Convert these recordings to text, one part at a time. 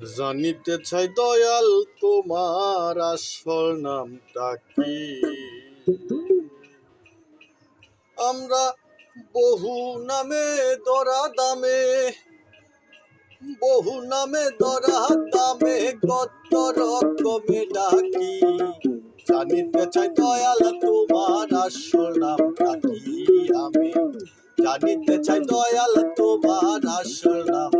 জানিতে চাই দয়াল, তোমার আসল নামটা কি? আমরা বহু নামে দরা দামে, বহু নামে দরা দামে কত রকমে ডাকি। জানিতে চাই দয়াল, তোমার আসল নামটা কি? আমি জানিতে চাই দয়াল, তোমার আসল নামটা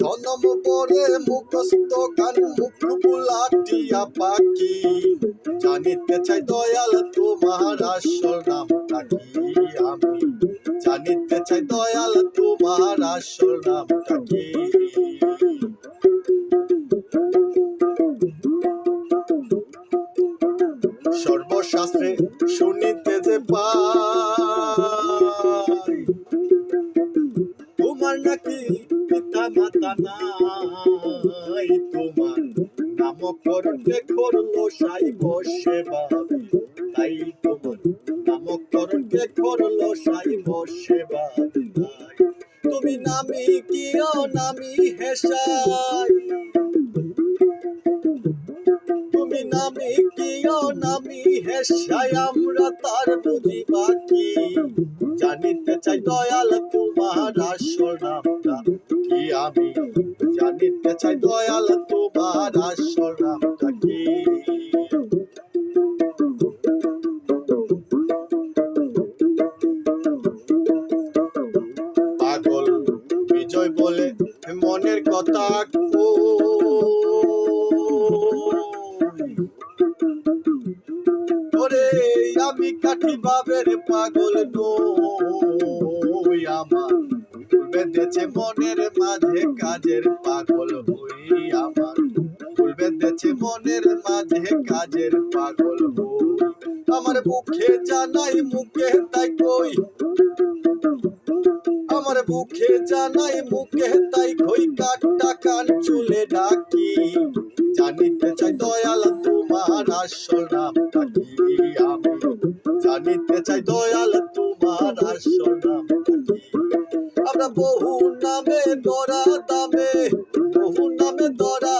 জনম পরে মুখস্থ গান, মুখ বুলাটিয়া পাখি। জানিতে চাই দয়াল তোমার আসল নামটা কি আমি। জানিতে চাই দয়াল তোমার আসল নামটা কি সর্বশাস্ত্রে শুনিতে যে পাই, তোমার নাকি নাই তোমার। নামকরণে করল সাই বসে বাবে তাই তোমার। নামকরণে করল সাই বসে বাবে তুমি নামি কিও নামি হেসাই? তুমি নামি কিও নামি হেসাই? আমরা তার বুঝি বাকি জানিতে চাই দয়াল তোমার আসল নামটা। আমি। জানিতে চাই দয়াল তোমার আসল নামটা কি? পাগল বিজয় বলে মনের কথা আমি কাঠি বাবের পাগল নই আমার। বেঁধেছে মনের মাঝে, কাজের পাগল হই আমার। ফুল বেঁধেছে মনের মাঝে, কাজের পাগল হই। আমার মুখে জানাই মুখে তাই কই। আমার মুখে জানাই মুখে তাই কই কাটটা কান চুলে ডাকি জানিতে চাই দয়াল তোমার আসল নামটা কি আমি? জানিতে চাই দয়াল তোমার আসল নাম বহু নামে দরা দামে বহু নামে দরা